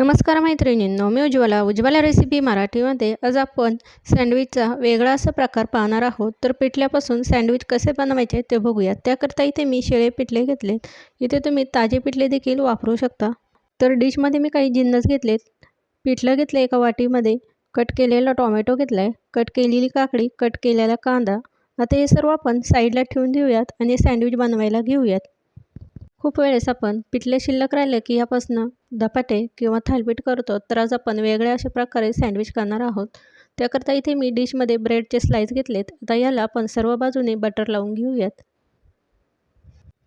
नमस्कार मैत्रिणींनो मी उज्ज्वला. उज्ज्वला रेसिपी मराठीमध्ये आज आपण सँडविचचा वेगळा असा प्रकार पाहणार आहोत. तर पिठल्यापासून सँडविच कसे बनवायचे ते बघूया त्याकरता इथे मी शिळे पिठले घेतलेत. इथे तुम्ही ताजे पिठले देखील वापरू शकता. तर डिशमध्ये मी काही जिन्नस घेतलेत. पिठलं घेतलं एका वाटीमध्ये. कट केलेला टॉमॅटो घेतला आहे कट केलेली काकडी कट केलेला कांदा. आता हे सर्व आपण साईडला ठेवून देऊयात आणि सँडविच बनवायला घेऊयात. खूप वेळेस आपण पिठले शिल्लक राहिले की यापासून धपाटे किंवा थालीपीठ करतो तर आज आपण वेगळ्या अशा प्रकारे सँडविच करणार आहोत. त्याकरता इथे मी डिशमध्ये ब्रेडचे स्लाईस घेतलेत. आता याला आपण सर्व बाजूने बटर लावून घेऊयात.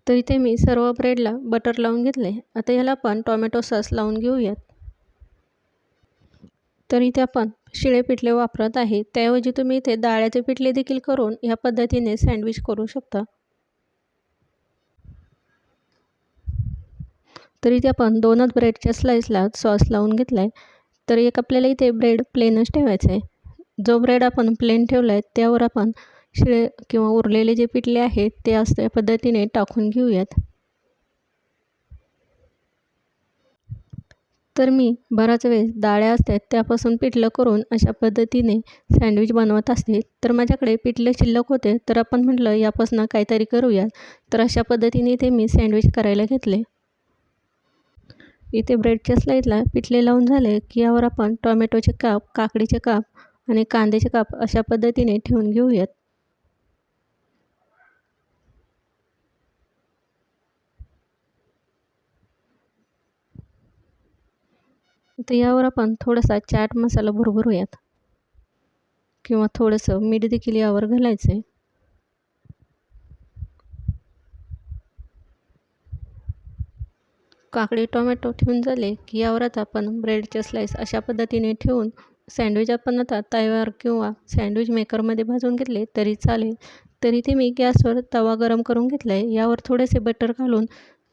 तर इथे मी सर्व ब्रेडला बटर लावून घेतले. आता याला आपण टोमॅटो सॉस लावून घेऊयात. तर इथे आपण शिळे पिठले वापरत आहे. त्याऐवजी तुम्ही इथे डाळ्याचे पिठले देखील करून ह्या पद्धतीने सँडविच करू शकता. तर इथे आपण दोनच ब्रेडच्या स्लाईसला सॉस लावून घेतला आहे तर एक आपल्याला इथे ब्रेड प्लेनच ठेवायचं आहे. जो ब्रेड आपण प्लेन ठेवला आहे त्यावर आपण शिळे किंवा उरलेले जे पिठले आहेत ते असं पद्धतीने टाकून घेऊयात. तर मी बराच वेळ डाळ्या असतात त्यापासून पिठलं करून अशा पद्धतीने सँडविच बनवत असते. तर माझ्याकडे पिठले शिल्लक होते तर आपण म्हटलं यापासून काहीतरी करूया तर अशा पद्धतीने ते मी सँडविच करायला घेतले इथे ब्रेडच्या स्लाईडला पिठले लावून झाले की यावर आपण टोमॅटोचे काप काकडीचे काप आणि कांद्याचे काप अशा पद्धतीने ठेवून घेऊयात. तर यावर आपण थोडासा चाट मसाला भरभरूयात. किंवा थोडंसं मीठ देखील यावर घालायचं आहे काकडी टोमॅटो ठेवून झाले की यावर आता आपण ब्रेडचे स्लाईस अशा पद्धतीने ठेवून सँडविच आपण आता तव्यावर किंवा सँडविच मेकरमध्ये भाजून घेतले तरी चालेल. तरी ते मी गॅसवर तवा गरम करून घेतला आहे यावर थोडेसे बटर घालून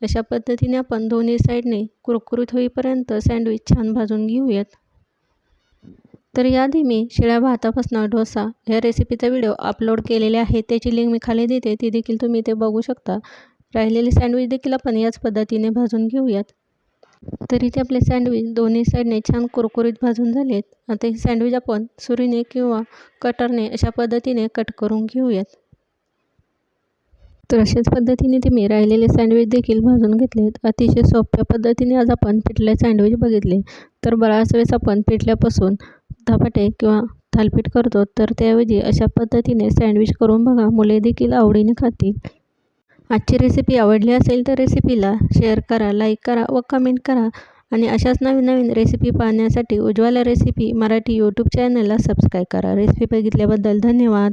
अशा पद्धतीने आपण दोन्ही साईडने कुरकुरीत होईपर्यंत सँडविच छान भाजून घेऊयात. तर याआधी मी शिळ्या भातापासून डोसा या रेसिपीचा व्हिडिओ अपलोड केलेले आहे. त्याची लिंक मी खाली देते. ती देखील तुम्ही ते बघू शकता. राहिलेले सँडविच देखील आपण याच पद्धतीने भाजून घेऊयात. तर इथे आपले सँडविच दोन्ही साईडने छान कुरकुरीत भाजून झालेत. आता हे सँडविच आपण सुरीने किंवा कटरने अशा पद्धतीने कट करून घेऊयात. तर अशाच पद्धतीने ते मी राहिलेले सँडविच देखील भाजून घेतलेत. अतिशय सोप्या पद्धतीने आज आपण पिठले सँडविच बघितले. तर बराच वेळेस आपण पिठल्यापासून धपाटे किंवा थालपीठ करतो तर त्याऐवजी अशा पद्धतीने सँडविच करून बघा. मुले देखील आवडीने खातील. आजची रेसिपी आवडली असेल तर रेसिपीला शेअर करा लाईक करा व कमेंट करा. आणि अशाच नवीन नवीन रेसिपी पाहण्यासाठी उज्ज्वला रेसिपी मराठी यूट्यूब चॅनलला सबस्क्राईब करा. रेसिपी बघितल्याबद्दल धन्यवाद.